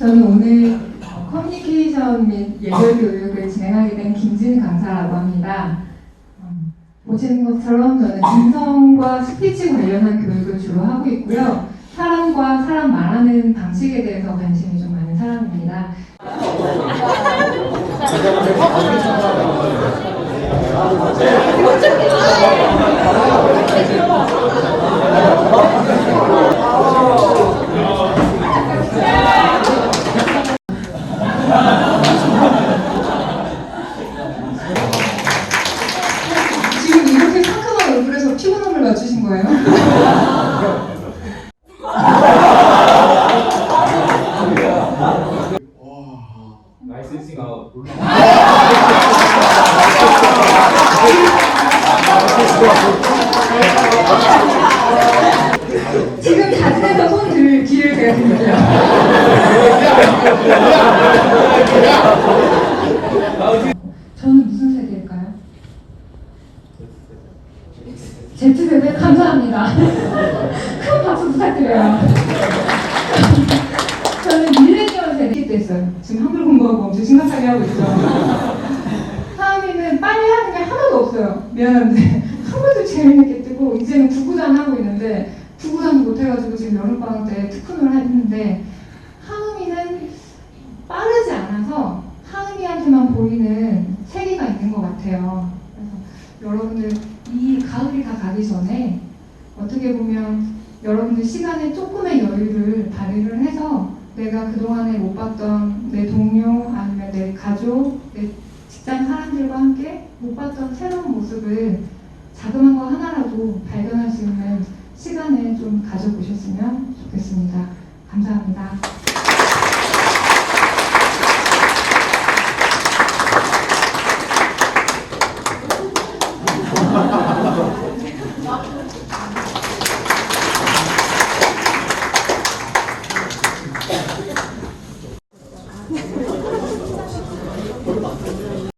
저는 오늘 어, 커뮤니케이션 및 예절 교육을 진행하게 된 김진 강사라고 합니다. 음, 보시는 것처럼 저는 진성과 스피치 관련한 교육을 주로 하고 있고요. 사람과 사람 말하는 방식에 대해서 관심이 좀 많은 사람입니다. 지금 이렇게 상큼한 얼굴에서 피곤함을 맞추신 거예요? 지금 자진해서 손 들 기회를 제가 드릴게요. 저는 무슨 세대일까요? Z세대 감사합니다. 큰 박수 부탁드려요. 저는 밀레니얼 세대 됐어요. 지금 한글 공부하고 엄청 심각하게 하고 있죠. 하은이는 빨리 하는 게 하나도 없어요. 미안한데 하루도 재밌게 뜨고 이제는 구구단 하고 있는데 구구단도 못해가지고 지금 여름방학 때 특훈을 했는데 하은이는 빠르지 않아서 하은이한테만 보이는 세계가 있는 것 같아요. 그래서 여러분들 이 가을이 다 가기 전에 어떻게 보면 여러분들 시간에 조금의 여유를 발휘를 해서 내가 그동안에 못 봤던 내 동료 아니면 내 가족, 내 직장 사람들과 함께 못 봤던 새로운 모습을 자그마한 거 하나라도 발견할 수 있는 시간을 좀 가져보셨으면 좋겠습니다. 감사합니다.